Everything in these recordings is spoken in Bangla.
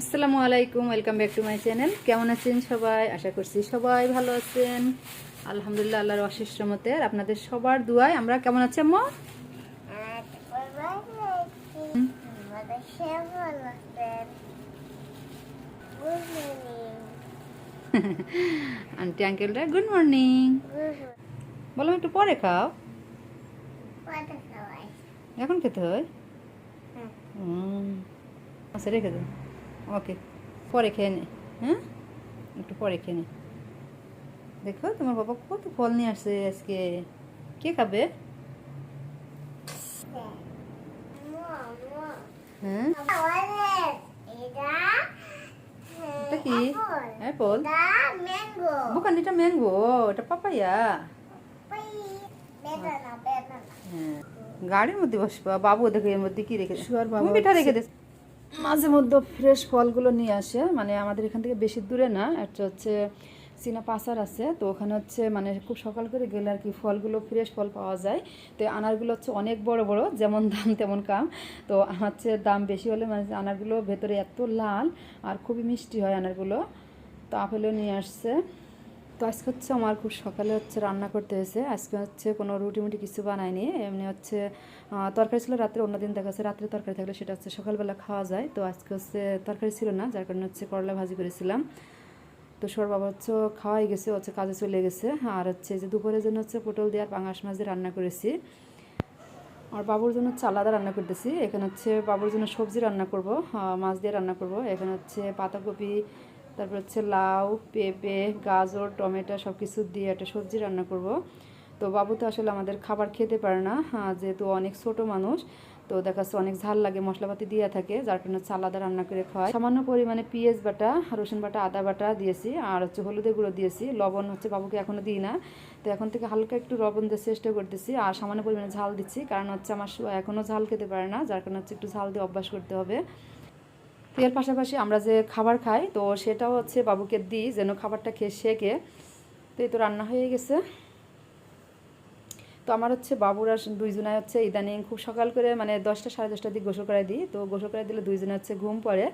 আসসালামু আলাইকুম welcome back to my channel. কেমন আছেন সবাই? আশা করছি সবাই ভালো আছেন। আলহামদুলিল্লাহ আল্লাহর অশেষ রহমতে। আর আপনাদের সবার দুয়ায় আমরা কেমন আছি আম্মু? আন্টি আঙ্কেলরা গুড মর্নিং। বলো একটু পরে খাও। এখন খেতে হয়। আচ্ছা রেখে দেন ওকে পরে খেয়ে নে হ্যাঁ? একটু পরে খেয়ে নে। দেখো তোমার বাবা কত ফল নিয়ে আসছে আজকে। কে খাবে? হ্যাঁ? এটা কি? অ্যাপল? ম্যাঙ্গো এটা ম্যাঙ্গো এটা পাপাইয়া হ্যাঁ। গাড়ির মধ্যে বসবা বাবু দেখো এর মধ্যে কি রেখে শুয়ার বাবু পিঠা রেখে দে। মাঝে মধ্যে ফ্রেশ ফলগুলো নিয়ে আসে মানে আমাদের এখান থেকে বেশি দূরে না একটা হচ্ছে চীনা পাচার আছে তো ওখানে হচ্ছে মানে খুব সকাল করে গেলে আর কি ফলগুলো ফ্রেশ ফল পাওয়া যায়। তো আনারগুলো হচ্ছে অনেক বড় বড় যেমন দাম তেমন কাম। তো হচ্ছে দাম বেশি হলে মানে আনারগুলো ভেতরে এত লাল আর খুবই মিষ্টি হয় আনারগুলো। তো আপেলও নিয়ে আসছে। তো আজকে হচ্ছে আমার খুব সকালে হচ্ছে রান্না করতে হয়েছে। আজকে হচ্ছে কোনো রুটি মুটি কিছু বানায়নি এমনি হচ্ছে তরকারি ছিল রাত্রে অন্যদিন দেখা যাচ্ছে রাত্রে তরকারি থাকলে সেটা হচ্ছে সকালবেলা খাওয়া যায়। তো আজকে হচ্ছে তরকারি ছিল না, যার কারণে হচ্ছে করলা ভাজি করেছিলাম। তো সোর বাবা হচ্ছে খাওয়াই গেছে, হচ্ছে কাজে চলে গেছে। আর হচ্ছে যে দুপুরের জন্য হচ্ছে পটল দিয়ে আর পাঙাশ মাছ দিয়ে রান্না করেছি। আর বাবুর জন্য হচ্ছে আলাদা রান্না করতেছি। এখানে হচ্ছে বাবুর জন্য সবজি রান্না করব মাছ দিয়ে রান্না করব। এখানে হচ্ছে পাতাকপি তারপর হচ্ছে লাউ পেঁপে গাজর টমেটো সব কিছু দিয়ে একটা সবজি রান্না করব। তো বাবু তো আসলে আমাদের খাবার খেতে পারে না হ্যাঁ, যেহেতু অনেক ছোট মানুষ তো দেখা যাচ্ছে অনেক ঝাল লাগে মশলাপাতি দিয়ে থাকে যার কারণে হচ্ছে আলাদা রান্না করে খাওয়াই সামান্য পরিমাণে পেঁয়াজ বাটা রসুন বাটা আদা বাটা দিয়েছি আর হচ্ছে হলুদের গুঁড়ো দিয়েছি। লবণ হচ্ছে বাবুকে এখনও দিই না তো এখন থেকে হালকা একটু লবণ দেওয়ার চেষ্টা করতেছি আর সামান্য পরিমাণে ঝাল দিচ্ছি কারণ হচ্ছে আমার শো- এখনও ঝাল খেতে পারে না যার কারণে হচ্ছে একটু ঝাল দিয়ে অভ্যাস করতে হবে। এর পাশাপাশি আমরা যে খাবার খাই, তো সেটাও হচ্ছে বাবুকে দিই, যেন খাবারটা খেয়ে শেখে তো এই তো রান্না হয়ে গেছে। তো আমার হচ্ছে বাবুরা দুইজনায় হচ্ছে ইদানিং খুব সকাল করে মানে দশটা সাড়ে দশটার দিকে গোসল করাই দিই। তো গোসল করাই দিলে দুইজনে হচ্ছে ঘুম পড়ে।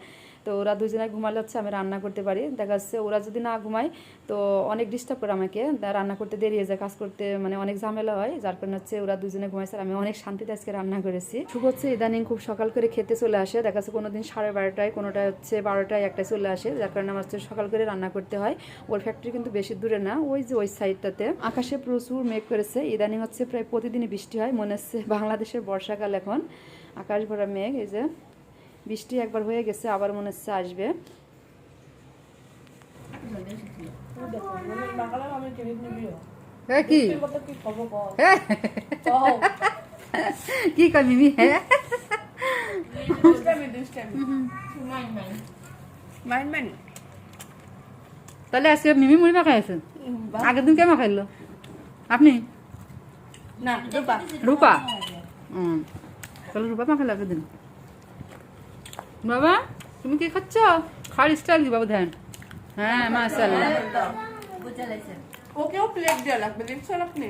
তো ওরা দুজনে ঘুমালে হচ্ছে আমি রান্না করতে পারি। দেখা যাচ্ছে ওরা যদি না ঘুমায়, তো অনেক ডিস্টার্ব করে আমাকে। রান্না করতে দেরি হয়ে যায়, কাজ করতে মানে অনেক ঝামেলা হয়। যার কারণে হচ্ছে ওরা দুজনে ঘুমাইছে আমি অনেক শান্তিতে আজকে রান্না করেছি। শুভ হচ্ছে ইদানিং খুব সকাল করে খেতে চলে আসে। দেখা যাচ্ছে কোনো দিন সাড়ে বারোটায় কোনোটা হচ্ছে বারোটায়, একটায় চলে আসে। যার কারণে আমার হচ্ছে সকাল করে রান্না করতে হয়। ওর ফ্যাক্টরি কিন্তু বেশি দূরে না, ওই যে ওই সাইডটাতে আকাশে প্রচুর মেঘ করেছে। ইদানিং হচ্ছে প্রায় প্রতিদিনই বৃষ্টি হয়। মনে হচ্ছে বাংলাদেশের বর্ষাকাল এখন। আকাশ ভরা মেঘ, এই যে। বৃষ্টি একবার হয়ে গেছে আবার মনে হচ্ছে আসবে। হ্যাঁ কি? কি কয় মিমি? হ্যাঁ তাহলে আজকে মিমি মুড়ি মাখাই আছেন আগের দিন কে মাখাইলো আপনি? না রূপা। রূপা? হুম তাহলে রূপা মাখাইলো আগের দিন? বাবা তুমি কি খাচ্ছ? খাওয়ার স্টাইল কি বাবু ধ্যান। হ্যাঁ মাশাল্লাহ ওকেও প্লেট দেওয়া লাগবে দেখছেন আপনি?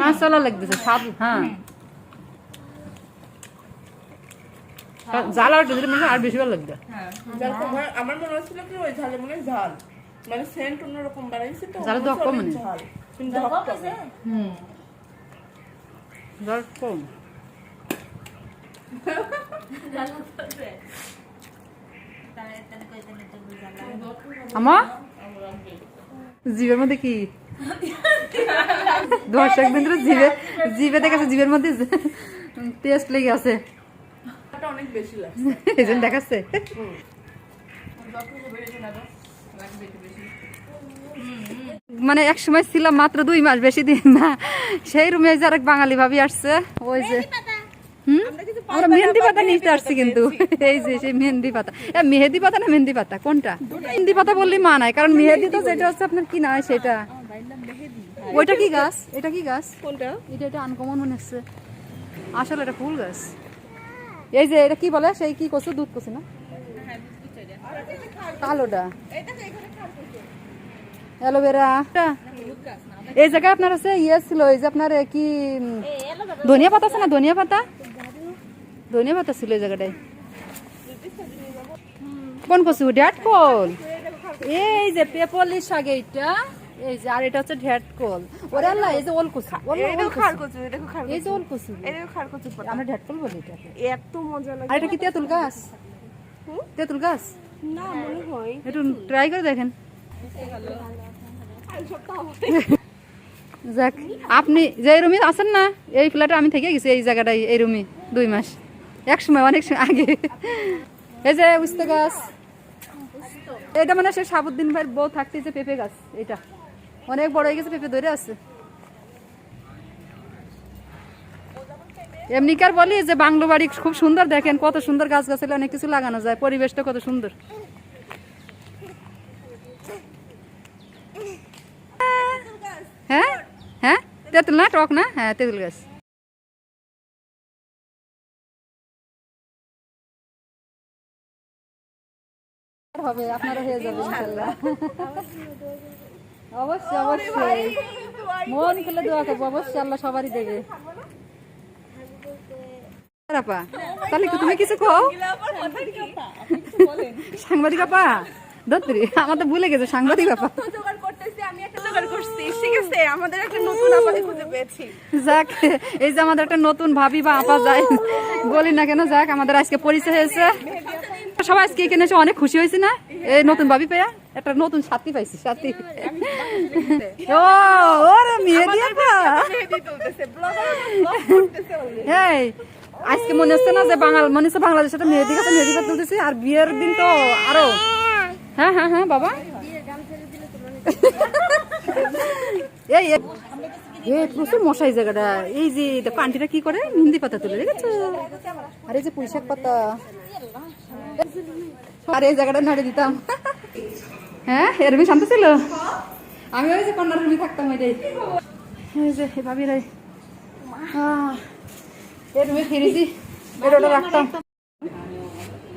মাশাল্লাহ লাগতেছে স্বাদ হ্যাঁ। জ্বালা একটু দিলে মনে আর বেশি ভালো লাগবে। আমার আমার মনে হচ্ছিল কি ওই ঝালে মনে হয় ঝাল। মানে সেন্ট অন্যরকম বানাইছে তো ঝালে তো কম মানে। ঝাল। কিন্তু হুম। জ্বর কম। আমা? মধ্যে কি? দর্শক বিন্দু জিভে জিভে দেখাচ্ছে জিভের মধ্যে টেস্ট লেগে আছে। অনেক দেখাচ্ছে। মানে এক সময় ছিলাম মাত্র দুই মাস বেশি দিন না। সেই রুমে যে আরেক বাঙালি ভাবি আসছে, ওই যে হুম? আমরা মেহেন্দি পাতা নিতে আসছি কিন্তু। এই যে সেই মেহেন্দি পাতা। এ, মেহেদি পাতা না মেহেন্দি পাতা? কোনটা? মেহেন্দি পাতা বললে মানায় কারণ মেহেদি তো যেটা হচ্ছে আপনার কি না সেটা। ওইটা কি গাছ? এটা কি গাছ? কোনটা? এটা এটা আনকমন মনে হচ্ছে। আসলে এটা ফুল গাছ। এই যে এটা কি বলে? সেই কি কচু দুধ কচু না? কালোটা। অ্যালোভেরা। এই জায়গায় আপনার আছে ইয়ে ছিল এই যে আপনার কি ধনিয়া পাতা আছে না? ধনিয়া পাতা? ধনিয়া পাতা ছিল এই জায়গাটায়। কোন কচু? কল? এই যে পেপলি শাক এইটা এই যে আর এটা হচ্ছে ঢ্যাট কল। ওরে আল্লাহ এই যে ওল কচু ওল এই দেখো খার কচু। এই দেখো খার এই যে ওল কচু। আমরা ঢ্যাট কল বলি এটাকে। এত মজা লাগে। আর এটা কি তেঁতুল গাছ? তেঁতুল গাছ? না মনে হয়। একটু ট্রাই করে দেখেন। যাক আপনি যে রুমে আছেন না এই ফ্ল্যাটে আমি থেকে গেছি এই জায়গাটায় এই রুমে দুই মাস। এক সময় অনেক সময় আগে। এই যে উস্তে গাছ। এটা মানে সে সাবুদ্দিন ভাইয়ের বউ থাকতে যে পেঁপে গাছ, এটা। অনেক বড় হয়ে গেছে, পেঁপে ধরে আছে। এমনিকার বলি যে বাংলো বাড়ি খুব সুন্দর, দেখেন কত সুন্দর গাছ গাছালি অনেক কিছু লাগানো যায়, পরিবেশটা কত সুন্দর। হ্যাঁ? হ্যাঁ? তেঁতুল না, টক না? হ্যাঁ তেঁতুল গাছ। হবে আপনারা হয়ে যাবে ইনশাল্লাহ। অবশ্যই অবশ্যই। মন খুলে দোয়া করব অবশ্যই আল্লাহ সবারই দেবে। আপা তাহলে তুমি কিছু খাও সাংবাদিক আপা দত্তরি আমার তো ভুলে গেছে সাংবাদিক আপা। যাক এই যে আমাদের একটা নতুন ভাবি বা আপা যায় বলি না কেন যাক আমাদের আজকে পরিচয় হয়েছে। সবাই আজকে এখানে এসে অনেক খুশি হয়েছে না? এই নতুন ভাবি পেয়া একটা নতুন সাথী পাইছি সাথী। ও ওরে মেয়ে দিয়ে। এই আজকে মনে হচ্ছে না যে বাঙাল মনে হচ্ছে বাংলাদেশে একটা মেহেদি কাছে মেহেদি কাছে তুলতেছি আর বিয়ের দিন তো আরও। হ্যাঁ হ্যাঁ হ্যাঁ বাবা। এই প্রচুর মশাই জায়গাটা। এই যে পান্টিটা কি করে? মেহেন্দি পাতা তুলে দেখেছ? আর এই যে পুঁইশাক পাতা। জায়গাটা হ্যাঁ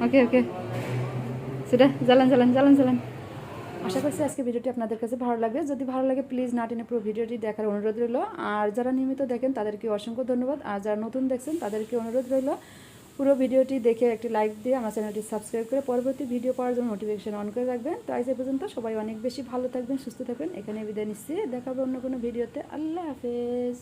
ওকে ওকে। সেটা আশা করছি আজকে ভিডিওটি আপনাদের কাছে ভালো লাগবে। যদি ভালো লাগে প্লিজ না টেনে পুরো ভিডিওটি দেখার অনুরোধ রইল। আর যারা নিয়মিত দেখেন, তাদেরকে অসংখ্য ধন্যবাদ। আর যারা নতুন দেখছেন, তাদেরকে অনুরোধ রইল পুরো ভিডিওটি দেখে একটি লাইক দিয়ে আমার চ্যানেলটি সাবস্ক্রাইব করে পরবর্তী ভিডিও পাওয়ার জন্য নোটিফিকেশন অন করে রাখবেন। তো আজ এ পর্যন্ত সবাই অনেক বেশি ভালো থাকবেন, সুস্থ থাকবেন। এখানে বিদায় নিচ্ছি। দেখাবো অন্য কোনো ভিডিওতে আল্লাহ হাফেজ।